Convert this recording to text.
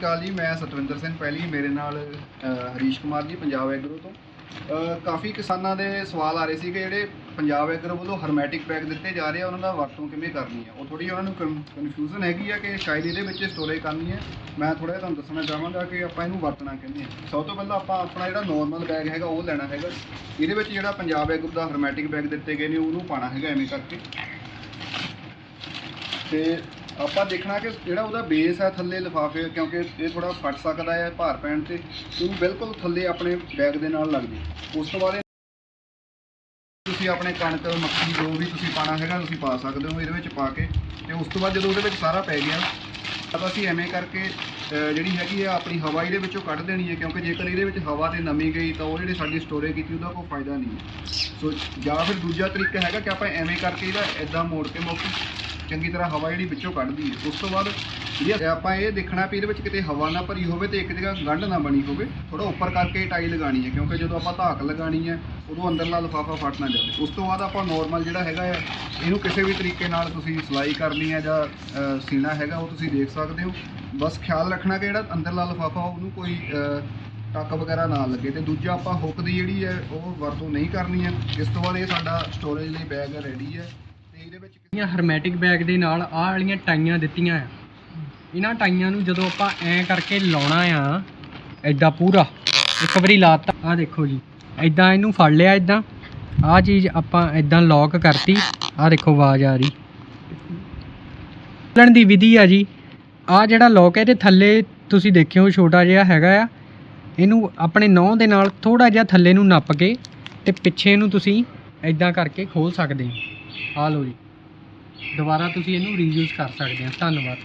ਅਕਾਲ ਜੀ, ਮੈਂ ਸਤਵਿੰਦਰ ਸਿੰਘ ਪਹਿਲੀ ਮੇਰੇ ਨਾਲ ਹਰੀਸ਼ ਕੁਮਾਰ ਜੀ, ਪੰਜਾਬ ਐਗਰੋ ਤੋਂ। ਕਾਫੀ ਕਿਸਾਨਾਂ ਦੇ ਸਵਾਲ ਆ ਰਹੇ ਸੀ ਕਿ ਜਿਹੜੇ ਪੰਜਾਬ ਐਗਰੋ ਵੱਲੋਂ ਹਰਮੈਟਿਕ ਬੈਗ ਦਿੱਤੇ ਜਾ ਰਹੇ ਆ, ਉਹਨਾਂ ਦਾ ਵਰਤੋਂ ਕਿਵੇਂ ਕਰਨੀ ਹੈ ਉਹ ਥੋੜੀ ਉਹਨਾਂ ਨੂੰ ਕਨਫਿਊਜ਼ਨ ਹੈਗੀ ਆ ਕਿ ਸ਼ਾਇਦ ਇਹਦੇ ਵਿੱਚ ਸਟੋਰੇਜ ਕਰਨੀ ਹੈ ਮੈਂ ਥੋੜਾ ਜਿਹਾ ਤੁਹਾਨੂੰ ਦੱਸਣਾ ਚਾਹਾਂਗਾ ਕਿ ਆਪਾਂ ਇਹਨੂੰ ਵਰਤਣਾ ਕਿਵੇਂ ਹੈ ਸਭ ਤੋਂ ਪਹਿਲਾਂ ਆਪਾਂ ਆਪਣਾ ਜਿਹੜਾ ਨੋਰਮਲ ਬੈਗ ਹੈਗਾ, ਉਹ ਲੈਣਾ ਹੈਗਾ। ਇਹਦੇ ਵਿੱਚ ਜਿਹੜਾ ਪੰਜਾਬ ਐਗਰੋ ਦਾ ਹਰਮੈਟਿਕ ਬੈਗ ਦਿੱਤੇ ਗਏ ਨੇ, ਉਹਨੂੰ ਪਾਣਾ ਹੈਗਾ ਐਵੇਂ ਕਰਕੇ। ਤੇ ਆਪਾਂ ਦੇਖਣਾ ਕਿ ਜਿਹੜਾ ਉਹਦਾ ਬੇਸ ਹੈ ਥੱਲੇ ਲਿਫਾਫੇ, ਕਿਉਂਕਿ ਇਹ ਥੋੜਾ ਫਟ ਸਕਦਾ ਹੈ ਭਾਰ ਪੈਣ ਤੇ ਉਹਨੂੰ ਬਿਲਕੁਲ ਥੱਲੇ ਆਪਣੇ ਬੈਗ ਦੇ ਨਾਲ ਲੱਗ ਜੇ। ਉਸ ਤੋਂ ਬਾਅਦ ਤੁਸੀਂ ਆਪਣੇ ਕਣਕ, ਮੱਕੀ, ਜੋ ਵੀ ਤੁਸੀਂ ਪਾਣਾ ਹੈਗਾ, ਤੁਸੀਂ ਪਾ ਸਕਦੇ ਹੋ ਇਹਦੇ ਵਿੱਚ ਪਾ ਕੇ। ਤੇ ਉਸ ਤੋਂ ਬਾਅਦ ਜਦੋਂ ਉਹਦੇ ਵਿੱਚ ਸਾਰਾ ਪੈ ਗਿਆ, ਤਾਂ ਅਸੀਂ ਐਵੇਂ ਕਰਕੇ ਜਿਹੜੀ ਹੈਗੀ ਆ, ਆਪਣੀ ਹਵਾ ਇਹਦੇ ਵਿੱਚੋਂ ਕੱਢ ਦੇਣੀ ਹੈ, ਕਿਉਂਕਿ ਜੇਕਰ ਇਹਦੇ ਵਿੱਚ ਹਵਾ ਤੇ ਨਮੀ ਗਈ, ਤਾਂ ਉਹ ਜਿਹੜੀ ਸਾਡੀ ਸਟੋਰੇਜ ਕੀਤੀ, ਉਹਦਾ ਕੋਈ ਫਾਇਦਾ ਨਹੀਂ ਹੈ। ਸੋ ਜਾਂ ਫਿਰ ਦੂਜਾ ਤਰੀਕਾ ਹੈਗਾ ਕਿ ਆਪਾਂ ਐਵੇਂ ਕਰਕੇ ਇਹਦਾ ਇਦਾਂ ਮੋੜ ਕੇ ਮੁੱਕ ਚੰਗੀ ਤਰ੍ਹਾਂ ਹਵਾ ਜਿਹੜੀ ਵਿੱਚੋਂ ਕੱਢਦੀ ਹੈ। ਉਸ ਤੋਂ ਬਾਅਦ ਜਿਹੜੀ ਆਪਾਂ ਇਹ ਦੇਖਣਾ ਵੀ ਇਹਦੇ ਵਿੱਚ ਕਿਤੇ ਹਵਾ ਨਾ ਭਰੀ ਹੋਵੇ ਤੇ ਇੱਕ ਜਗ੍ਹਾ ਗੰਢ ਨਾ ਬਣੀ ਹੋਵੇ। ਥੋੜਾ ਉੱਪਰ ਕਰਕੇ ਟਾਈ ਲਗਾਣੀ ਹੈ ਕਿਉਂਕਿ ਜਦੋਂ ਆਪਾਂ ਧਾਕ ਲਗਾਣੀ ਹੈ ਉਦੋਂ ਅੰਦਰਲਾ ਲਿਫਾਫਾ ਫਟ ਨਾ ਜਾਵੇ। ਉਸ ਤੋਂ ਬਾਅਦ ਆਪਾਂ ਨੋਰਮਲ ਜਿਹੜਾ ਹੈਗਾ ਹੈ ਇਹਨੂੰ ਕਿਸੇ ਵੀ ਤਰੀਕੇ ਨਾਲ ਤੁਸੀਂ ਸਿਲਾਈ ਕਰਨੀ ਹੈ ਜਾਂ ਅ, ਸੀਣਾ ਹੈਗਾ ਉਹ ਤੁਸੀਂ ਦੇਖ ਸਕਦੇ ਹੋ। ਬਸ ਖਿਆਲ ਰੱਖਣਾ ਕਿ ਜਿਹੜਾ ਅੰਦਰਲਾ ਲਿਫਾਫਾ ਉਹਨੂੰ ਕੋਈ ਟੱਕ ਵਗੈਰਾ ਨਾ ਲੱਗੇ। ਤੇ ਦੂਜਾ ਆਪਾਂ ਹੁੱਕ ਦੀ ਜਿਹੜੀ ਹੈ ਉਹ ਵਰਤੋਂ ਨਹੀਂ ਕਰਨੀ ਹੈ। ਇਸ ਤੋਂ ਬਾਅਦ ਇਹ ਸਾਡਾ ਸਟੋਰੇਜ ਲਈ ਬੈਗ ਰੈਡੀ ਹੈ। ਤੇ ਵਿੱਚ ਇਹ ਹਰਮੈਟਿਕ ਬੈਗ ਦੇ ਨਾਲ ਆਹ ਵਾਲੀਆਂ ਟਾਈਆਂ ਦਿੱਤੀਆਂ ਆ। ਇਹਨਾਂ ਟਾਈਆਂ ਨੂੰ ਜਦੋਂ ਆਪਾਂ ਐਂ ਕਰਕੇ ਲਾਉਣਾ ਆ ਐਦਾਂ ਪੂਰਾ, ਇੱਕ ਵਾਰੀ ਲਾਤਾ, ਆਹ ਦੇਖੋ ਜੀ ਐਦਾਂ ਇਹਨੂੰ ਫੜ ਲਿਆ ਐਦਾਂ ਆਹ ਚੀਜ਼ ਆਪਾਂ ਐਦਾਂ ਲੌਕ ਕਰਤੀ, ਆਹ ਦੇਖੋ ਆਵਾਜ਼ ਆ ਰਹੀ। ਚੱਲਣ ਦੀ ਵਿਧੀ ਆ ਜੀ, ਆਹ ਜਿਹੜਾ ਲੌਕ ਹੈ ਇਹਦੇ ਥੱਲੇ ਤੁਸੀਂ ਦੇਖਿਓ ਛੋਟਾ ਜਿਹਾ ਹੈਗਾ ਆ। ਇਹਨੂੰ ਆਪਣੇ ਨਹੁੰ ਦੇ ਨਾਲ ਥੋੜਾ ਜਿਹਾ ਥੱਲੇ ਨੂੰ ਨੱਪ ਕੇ ਤੇ ਪਿੱਛੇ ਨੂੰ ਤੁਸੀਂ ਐਦਾਂ ਕਰਕੇ ਖੋਲ ਸਕਦੇ ਹੋ। ਆ ਲਓ ਜੀ। ਦੁਬਾਰਾ ਤੁਸੀਂ ਇਹਨੂੰ ਰੀਯੂਜ਼ ਕਰ ਸਕਦੇ ਹੋ ਧੰਨਵਾਦ।